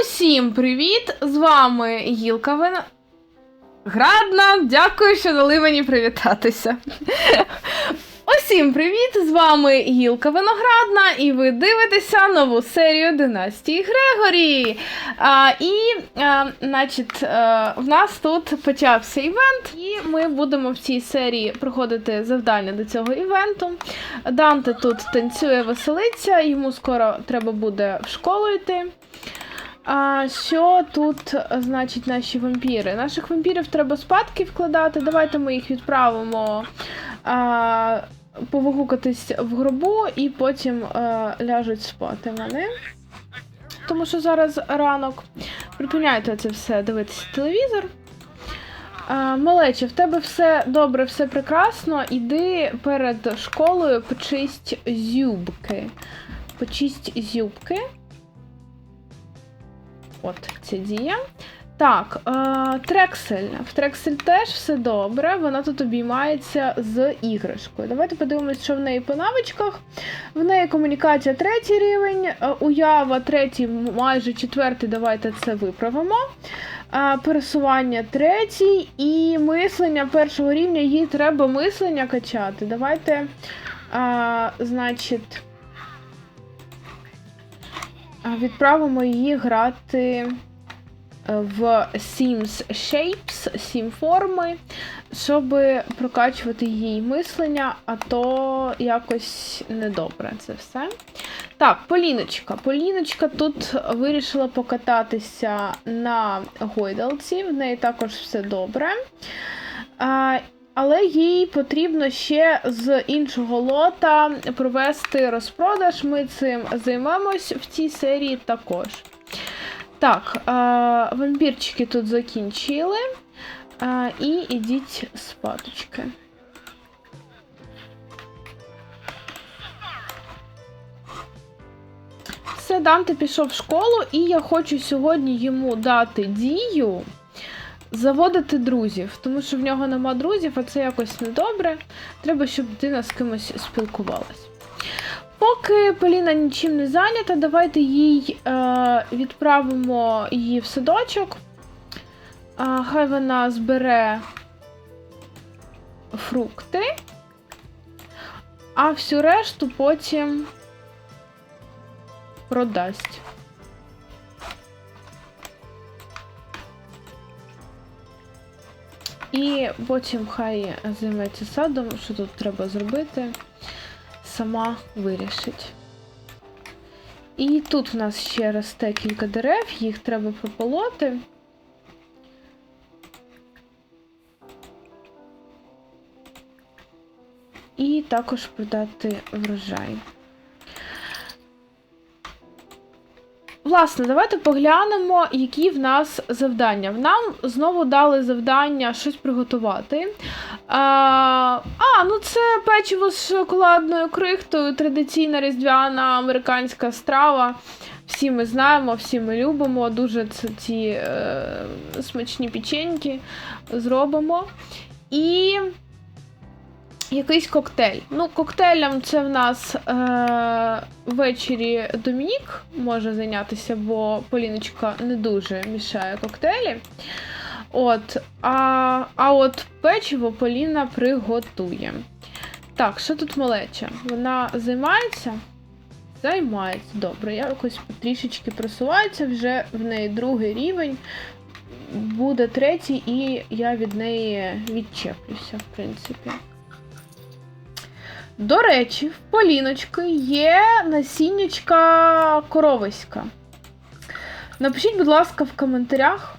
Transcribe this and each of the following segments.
Усім привіт! З вами Гілка Вина. Градна, дякую, що дали мені привітатися. Усім привіт! З вами Гілка Виноградна, і ви дивитеся нову серію Династії Грегорі. А, і, а, значить, а, в нас тут почався івент, і ми будемо в цій серії проходити завдання до цього івенту. Данте тут танцює, веселиться, йому скоро треба буде в школу йти. А що тут значить наші вампіри? Наших вампірів треба спадки вкладати. Давайте ми їх відправимо а, повигукатись в гробу і потім а, ляжуть спати вони. Тому що зараз ранок. Припиняйте це все дивитися телевізор. А, Малече, в тебе все добре, все прекрасно. Іди перед школою, почисть зюбки. Почисть зюбки. От ця дія. Так, е, Трексель. В Трексель теж все добре. Вона тут обіймається з іграшкою. Давайте подивимось, що в неї по навичках. В неї комунікація третій рівень, е, уява третій, майже четвертий. Давайте це виправимо. Е, пересування третій і мислення першого рівня. Їй треба мислення качати. Давайте, е, значить. Відправимо її грати е, в Sims Shapes, Sim форми, щоб прокачувати її мислення, а то якось недобре це все. Так, Поліночка. Поліночка тут вирішила покататися на гойдалці, в неї також все добре. Але їй потрібно ще з іншого лота провести розпродаж. Ми цим займемось в цій серії також. Так, вампірчики тут закінчили. І ідіть спадочки. Все, Данте пішов в школу, і я хочу сьогодні йому дати дію заводити друзів, тому що в нього нема друзів, а це якось недобре. Треба, щоб дитина з кимось спілкувалась. Поки Поліна нічим не зайнята, давайте їй е, відправимо її в садочок. Е, хай вона збере фрукти, а всю решту потім продасть. І потім хай займеться садом, що тут треба зробити, сама вирішить. І тут в нас ще росте кілька дерев, їх треба прополоти. І також продати врожай. Власне, давайте поглянемо, які в нас завдання. Нам знову дали завдання щось приготувати. А, а ну це печиво з шоколадною крихтою, традиційна різдвяна американська страва. Всі ми знаємо, всі ми любимо. Дуже ці е, смачні печеньки зробимо. І якийсь коктейль. Ну, коктейлем це в нас е, ввечері Домінік може зайнятися, бо Поліночка не дуже мішає коктейлі. От, А а от печиво Поліна приготує. Так, що тут малеча? Вона займається? Займається. Добре, якось трішечки просувається, вже в неї другий рівень. Буде третій, і я від неї відчеплюся, в принципі. До речі, в Поліночки є насіннячка коровиська. Напишіть, будь ласка, в коментарях,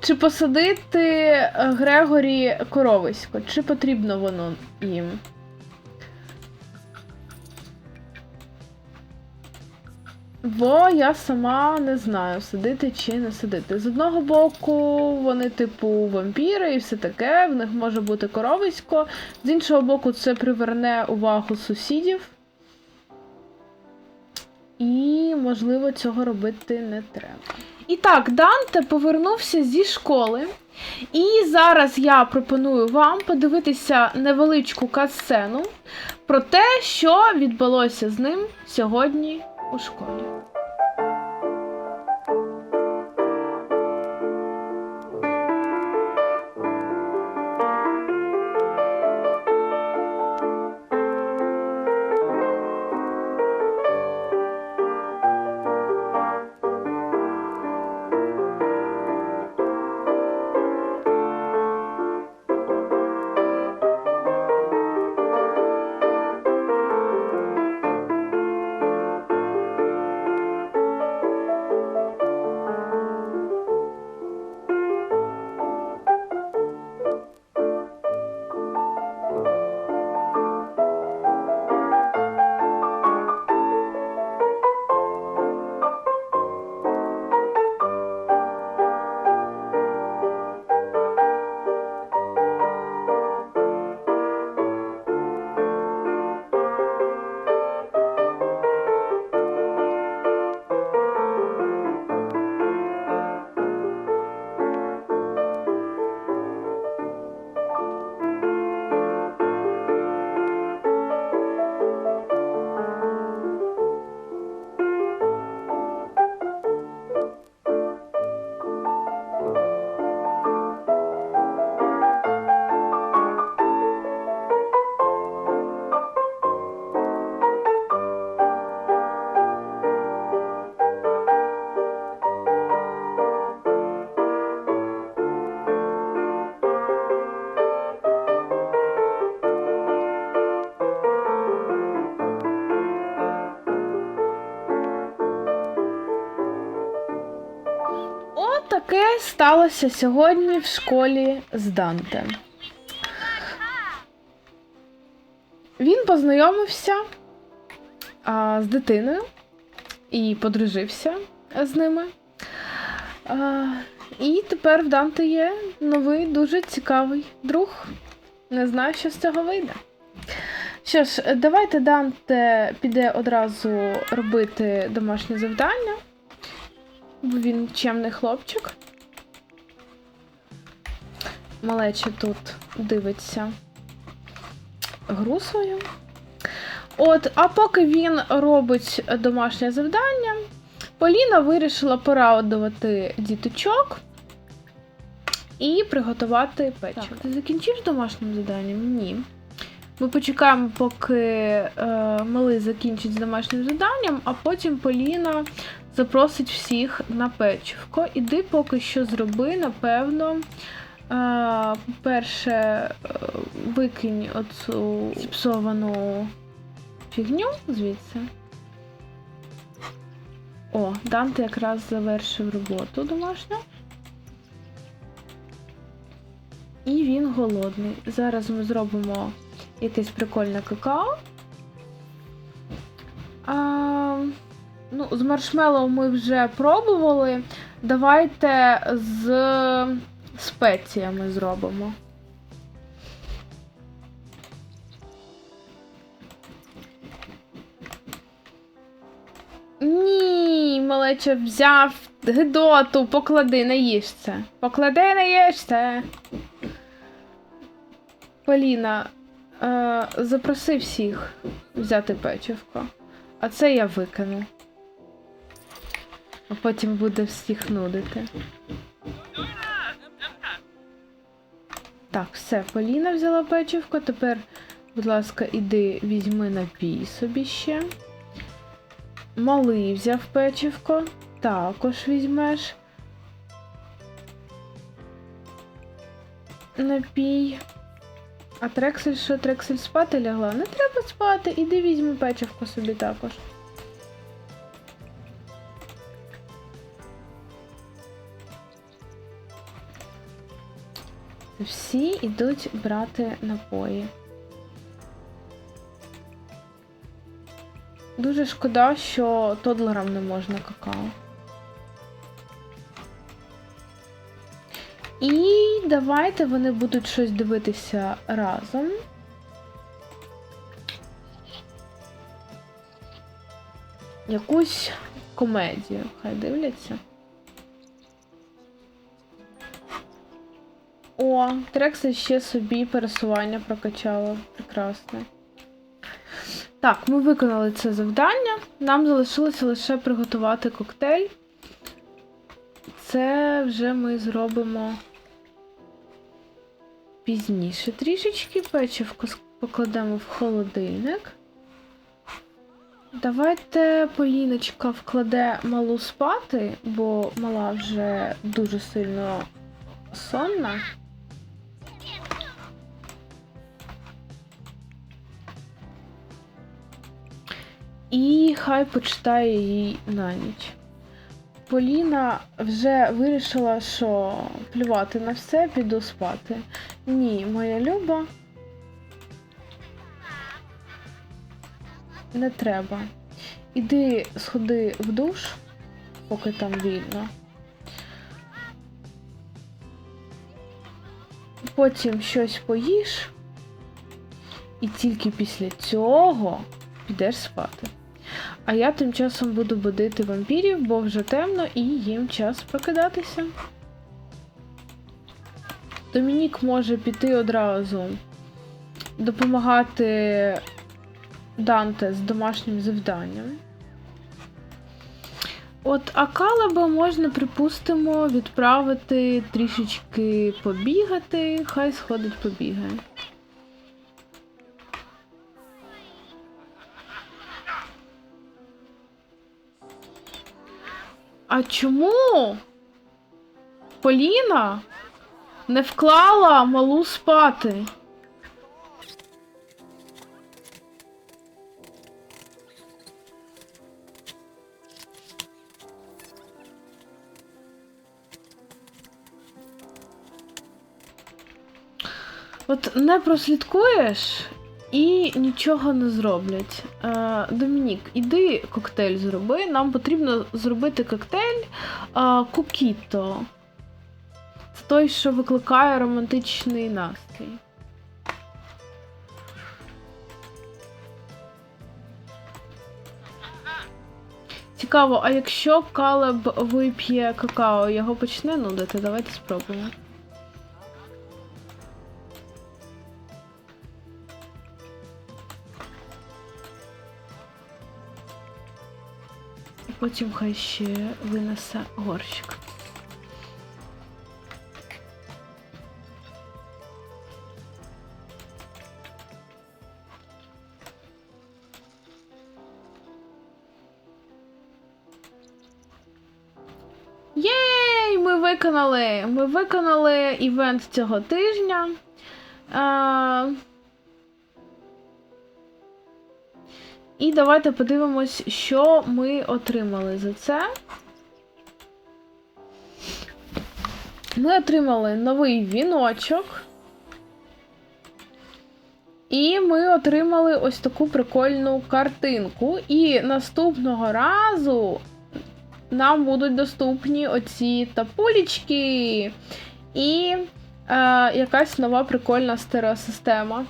чи посадити Грегорі коровисько, чи потрібно воно їм. Бо я сама не знаю, садити чи не садити. З одного боку, вони, типу, вампіри і все таке, в них може бути коровисько. З іншого боку, це приверне увагу сусідів. І, можливо, цього робити не треба. І так, Данте повернувся зі школи. І зараз я пропоную вам подивитися невеличку катсцену про те, що відбулося з ним сьогодні у школі. Сталося сьогодні в школі з Данте? Він познайомився а, з дитиною і подружився з ними. А, і тепер в Данте є новий дуже цікавий друг. Не знаю, що з цього вийде. Що ж, давайте Данте піде одразу робити домашнє завдання, бо він чемний хлопчик. Малеча тут дивиться гру свою. От, а поки він робить домашнє завдання, Поліна вирішила порадувати діточок і приготувати печиво. Так, ти закінчиш домашнім завданням? Ні. Ми почекаємо, поки е, малий закінчить з домашнім завданням, а потім Поліна запросить всіх на печивко. Іди поки що зроби, напевно. Е, По-перше, е, викинь оцю зіпсовану фігню звідси. О, Данте якраз завершив роботу домашню. І він голодний. Зараз ми зробимо якесь прикольне какао. А, ну, з маршмеллоу ми вже пробували. Давайте з спеціями зробимо. Ні, малече взяв гидоту, поклади, не їж. Поклади, не їж. Поліна, е, запроси всіх взяти печивко. А це я викину. А потім буде всіх нудити. Так, все, Поліна взяла печивко. Тепер, будь ласка, іди візьми напій собі ще. Малий взяв печивко. Також візьмеш. Напій. А Трексель що, Трексель спати лягла? Не треба спати, іди візьми печивко собі також. Всі йдуть брати напої. Дуже шкода, що тодлерам не можна какао. І давайте вони будуть щось дивитися разом. Якусь комедію, хай дивляться. О, Трекса ще собі пересування прокачала. Прекрасно. Так, ми виконали це завдання. Нам залишилося лише приготувати коктейль. Це вже ми зробимо пізніше трішечки. Печивку покладемо в холодильник. Давайте Поліночка вкладе малу спати, бо мала вже дуже сильно сонна. І хай почитає їй на ніч. Поліна вже вирішила, що плювати на все, піду спати. Ні, моя люба. Не треба. Іди сходи в душ, поки там вільно. Потім щось поїш, і тільки після цього підеш спати. А я тим часом буду будити вампірів, бо вже темно і їм час прокидатися. Домінік може піти одразу допомагати Данте з домашнім завданням. От а Калаба можна, припустимо, відправити трішечки побігати, хай сходить побігає. А чому Поліна не вклала малу спати? От не прослідкуєш і нічого не зроблять. Е, Домінік, іди коктейль зроби. Нам потрібно зробити коктейль е, Кукіто. Це той, що викликає романтичний настрій. Цікаво, а якщо Калеб вип'є какао, його почне нудити? Давайте спробуємо. Потім хай ще винесе горщик. Єй! Ми виконали! Ми виконали івент цього тижня. А... І давайте подивимось, що ми отримали за це. Ми отримали новий віночок. І ми отримали ось таку прикольну картинку. І наступного разу нам будуть доступні оці тапулічки і е, якась нова прикольна стереосистема.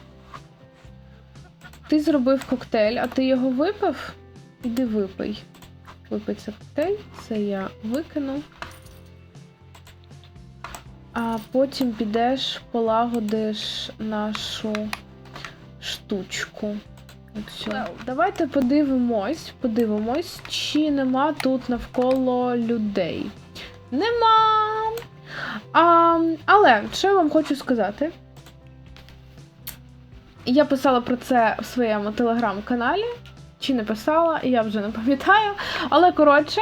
Ти зробив коктейль, а ти його випив? Іди випий. Випий цей коктейль, це я викину. А потім підеш, полагодиш нашу штучку. Оцю. Давайте подивимось, подивимось, чи нема тут навколо людей. Нема. А, але що я вам хочу сказати? Я писала про це в своєму телеграм-каналі. Чи не писала, я вже не пам'ятаю. Але коротше,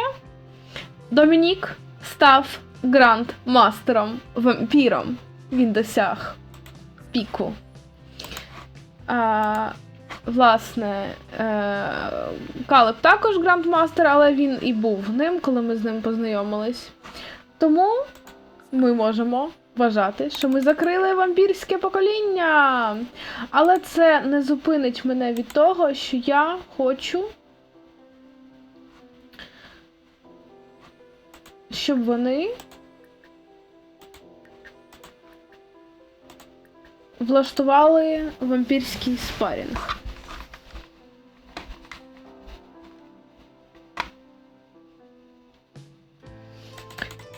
Домінік став гранд-мастером вампіром. Він досяг піку. А, власне, е, Калеб також грандмастер, але він і був ним, коли ми з ним познайомились. Тому ми можемо вважати, що ми закрили вампірське покоління. Але це не зупинить мене від того, що я хочу, щоб вони влаштували вампірський спарінг.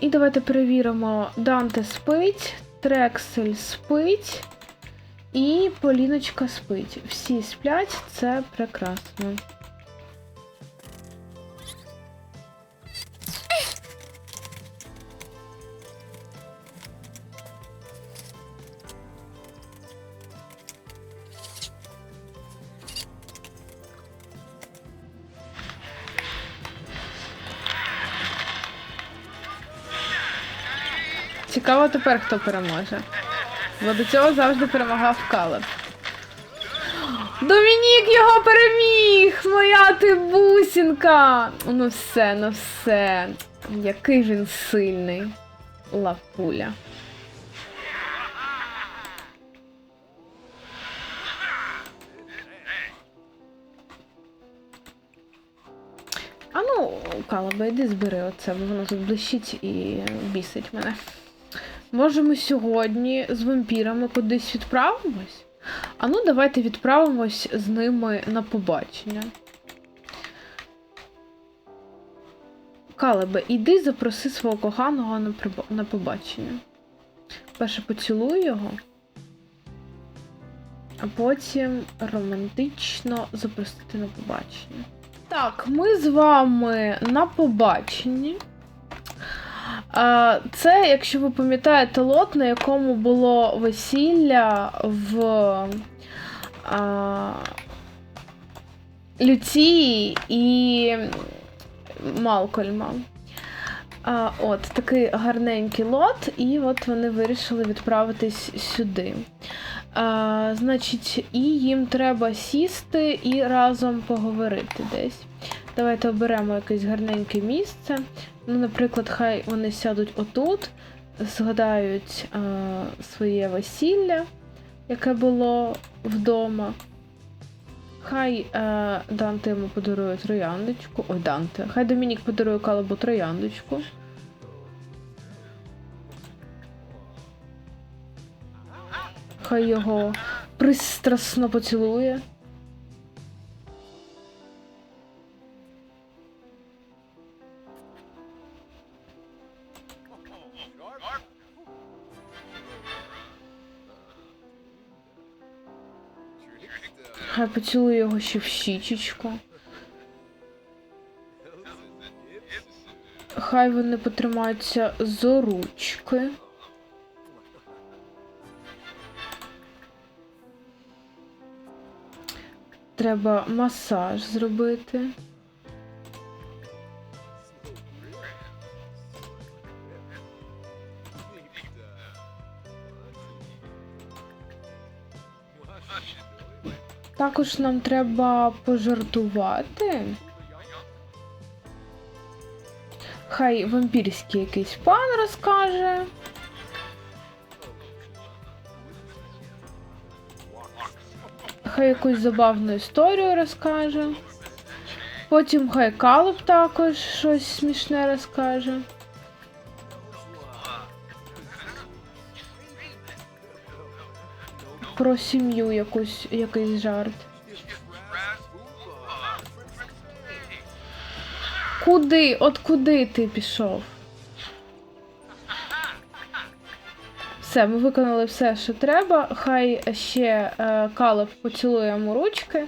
І давайте перевіримо: Данте спить, Трексель спить і Поліночка спить. Всі сплять, це прекрасно. Цікаво тепер, хто переможе. Бо до цього завжди перемагав Калеб. Домінік його переміг! Моя ти бусінка! Ну все, ну все. Який він сильний. Лапуля. А ну, Калаба, йди збери оце, бо воно тут блищить і бісить мене. Може, ми сьогодні з вампірами кудись відправимось? А ну, давайте відправимось з ними на побачення. Калебе, іди запроси свого коханого на, на побачення. Перше поцілуй його, а потім романтично запросити на побачення. Так, ми з вами на побаченні. Це, якщо ви пам'ятаєте, лот, на якому було весілля в а, Люції і Малкольма. А, От такий гарненький лот, і от вони вирішили відправитись сюди. А, Значить, і їм треба сісти і разом поговорити десь. Давайте оберемо якесь гарненьке місце. Ну, наприклад, хай вони сядуть отут, згадають а, своє весілля, яке було вдома. Хай е, Данте йому подарує трояндочку. Ой, Данте. Хай Домінік подарує Калебу трояндочку. Хай його пристрасно поцілує. Хай поцілую його ще в щічечку. Хай вони потримаються за ручки. Треба масаж зробити. Також нам треба пожартувати. Хай вампірський якийсь пан розкаже. Хай якусь забавну історію розкаже. Потім хай Калуб також щось смішне розкаже. Про сім'ю якусь, якийсь жарт. Куди? От куди ти пішов? Все, ми виконали все, що треба. Хай ще е, Калеб поцілує йому ручки.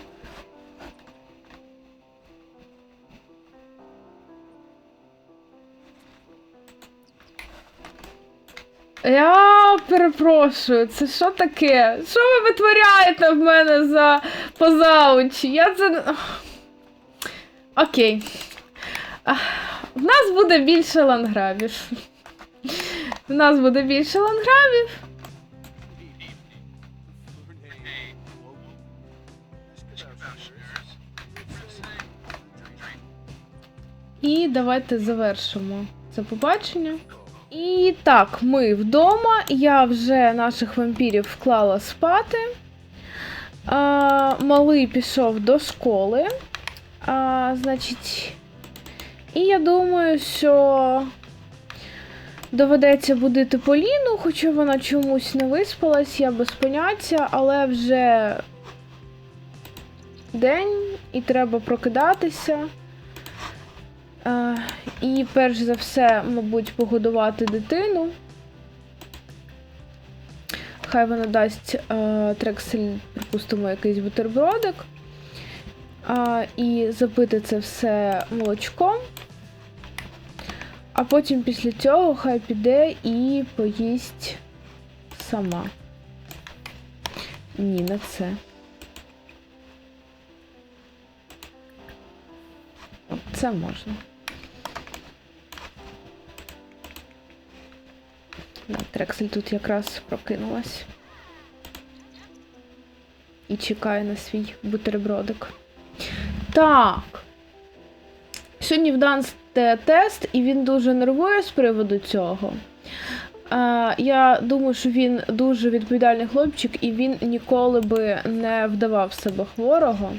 Я перепрошую, це що таке? Що ви витворяєте в мене за поза очі? Я це. Окей. В нас буде більше лангравів. В нас буде більше лангравів. І давайте завершимо це побачення. І так, ми вдома. Я вже наших вампірів вклала спати. А, малий пішов до школи. А, значить, і я думаю, що доведеться будити Поліну, хоча вона чомусь не виспалась, я без поняття, але вже день і треба прокидатися. Е, і перш за все, мабуть, погодувати дитину. Хай вона дасть е, трексель, припустимо, якийсь бутербродик. А, і запити це все молочком. А потім після цього хай піде і поїсть сама. Ні, не це. Це можна. Да, Трексель тут якраз прокинулась. І чекає на свій бутербродик. Так. Сьогодні в Данс тест, і він дуже нервує з приводу цього. Е, я думаю, що він дуже відповідальний хлопчик, і він ніколи би не вдавав себе хворого.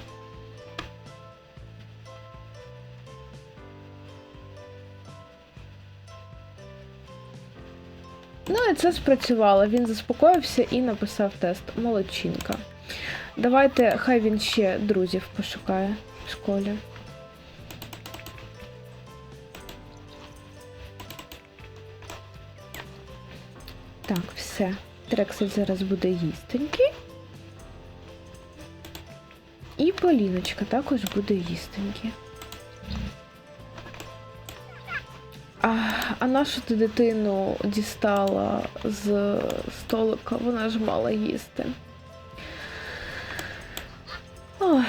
Ну і це спрацювало. Він заспокоївся і написав тест. Молодчинка. Давайте, хай він ще друзів пошукає в школі. Так, все. Трексель зараз буде їстенький. І Поліночка також буде їстенькі. А, а нашу ти дитину дістала з столика, вона ж мала їсти. Ой.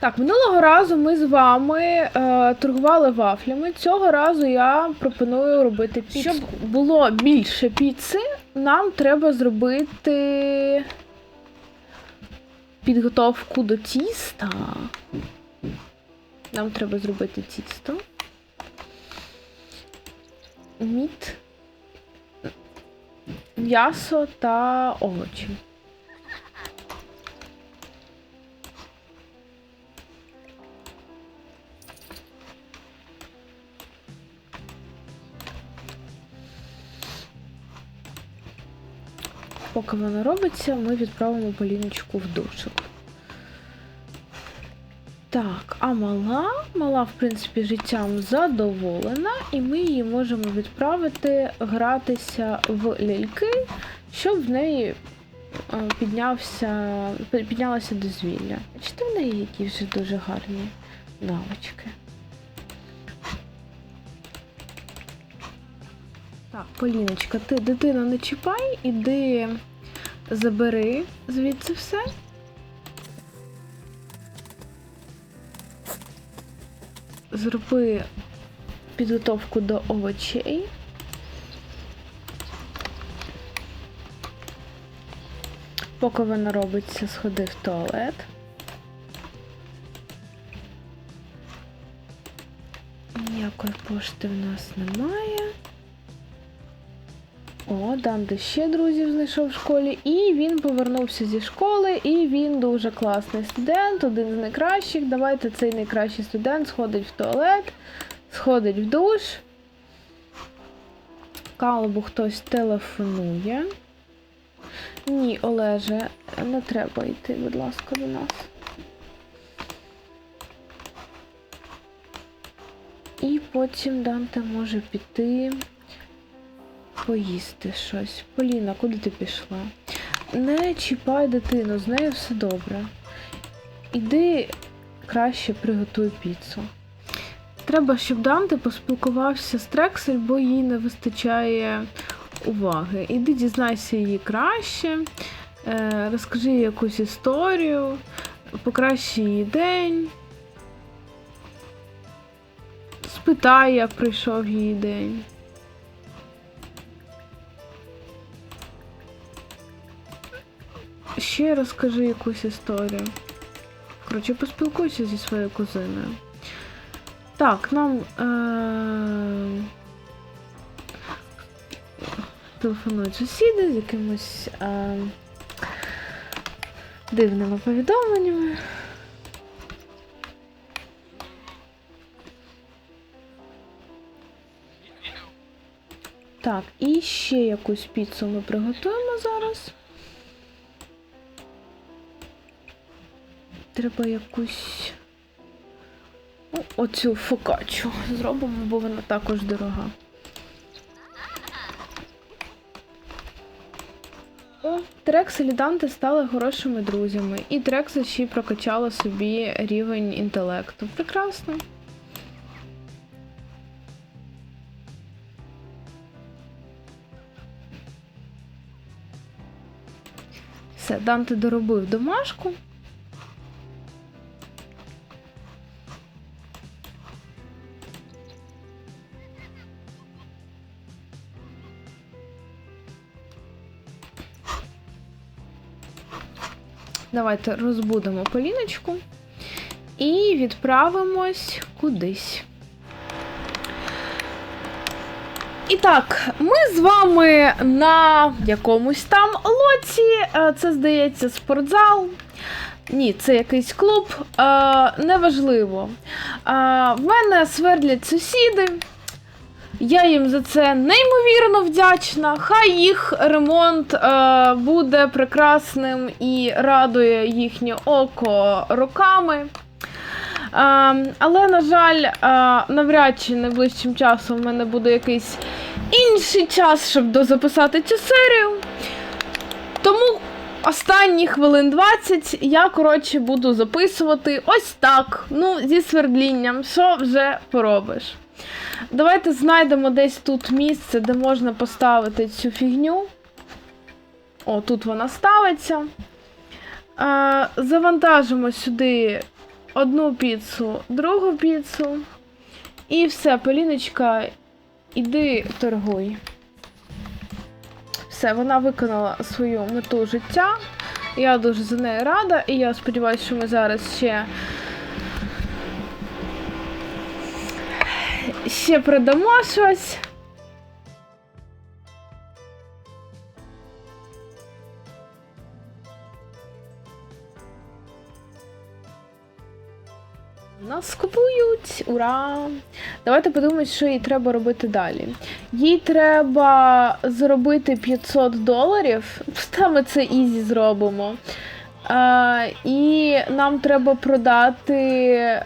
Так, минулого разу ми з вами е, торгували вафлями. Цього разу я пропоную робити піцу. Щоб було більше піци, нам треба зробити підготовку до тіста. Нам треба зробити тісто мід, м'ясо та овочі. Поки воно робиться, ми відправимо Поліночку в душок. Так, а мала, мала, в принципі, життям задоволена, і ми її можемо відправити гратися в ляльки, щоб в неї е, піднявся, пі- піднялося дозвілля. Бачите, в неї які вже дуже гарні навички. Так, Поліночка, ти дитину не чіпай, іди забери звідси все. Зроби підготовку до овочей. Поки вона робиться, сходи в туалет. Ніякої пошти в нас немає. О, Данте ще друзів знайшов в школі, і він повернувся зі школи, і він дуже класний студент, один з найкращих. Давайте цей найкращий студент сходить в туалет, сходить в душ. Калобу хтось телефонує. Ні, Олеже, не треба йти, будь ласка, до нас. І потім Данте може піти поїсти щось. Поліна, куди ти пішла? Не чіпай дитину, з нею все добре. Іди краще приготуй піцу. Треба, щоб Данте поспілкувався з Трексель, бо їй не вистачає уваги. Іди дізнайся її краще, е, розкажи їй якусь історію, покращи її день. Спитай, як прийшов її день. Ще розкажи якусь історію. Коротше, поспілкуйся зі своєю кузиною. Так, нам. Е- телефонують сусіди з якимось е- дивними повідомленнями. Так, і ще якусь піцу ми приготуємо зараз. Треба якусь. Ну, оцю фокачу зробимо, бо вона також дорога. О, Трекс і Данте стали хорошими друзями, і Трекса ще й прокачала собі рівень інтелекту. Прекрасно. Все, Данте доробив домашку. Давайте розбудемо Поліночку і відправимось кудись. І так, ми з вами на якомусь там лоці. Е, Це, здається, спортзал. Ні, це якийсь клуб. Е, Неважливо. Е, В мене свердлять сусіди. Я їм за це неймовірно вдячна. Хай їх ремонт е, буде прекрасним і радує їхнє око роками. Е, але, на жаль, е, навряд чи найближчим часом в мене буде якийсь інший час, щоб дозаписати цю серію. Тому останні хвилин 20 я, коротше, буду записувати ось так. Ну, зі свердлінням, що вже поробиш. Давайте знайдемо десь тут місце, де можна поставити цю фігню. О, тут вона ставиться. Е, завантажимо сюди одну піцу, другу піцу. І все, Поліночка, іди торгуй. Все, вона виконала свою мету життя. Я дуже за нею рада, і я сподіваюся, що ми зараз ще ще продамо щось. Нас купують! Ура! Давайте подумаємо, що їй треба робити далі. Їй треба зробити 500 доларів. Та ми це ізі зробимо. Е, і нам треба продати е,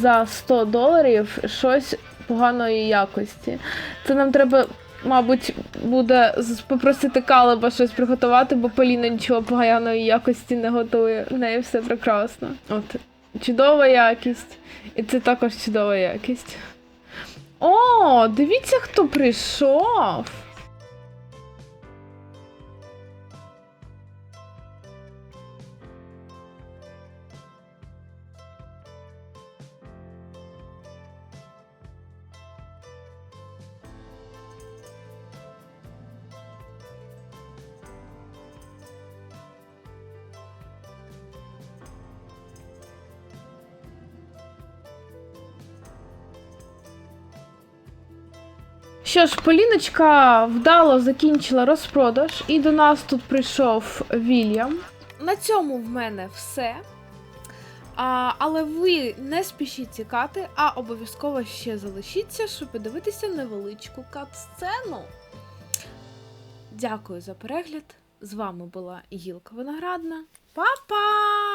за 100 доларів щось поганої якості. Це нам треба, мабуть, буде попросити Калеба щось приготувати, бо Поліна нічого поганої якості не готує. В неї все прекрасно. От, чудова якість. І це також чудова якість. О, дивіться, хто прийшов. Що ж, Поліночка вдало закінчила розпродаж, і до нас тут прийшов Вільям. На цьому в мене все. А, але ви не спішіть тікати, а обов'язково ще залишіться, щоб подивитися невеличку кат-сцену. Дякую за перегляд. З вами була Гілка Виноградна. Па-па!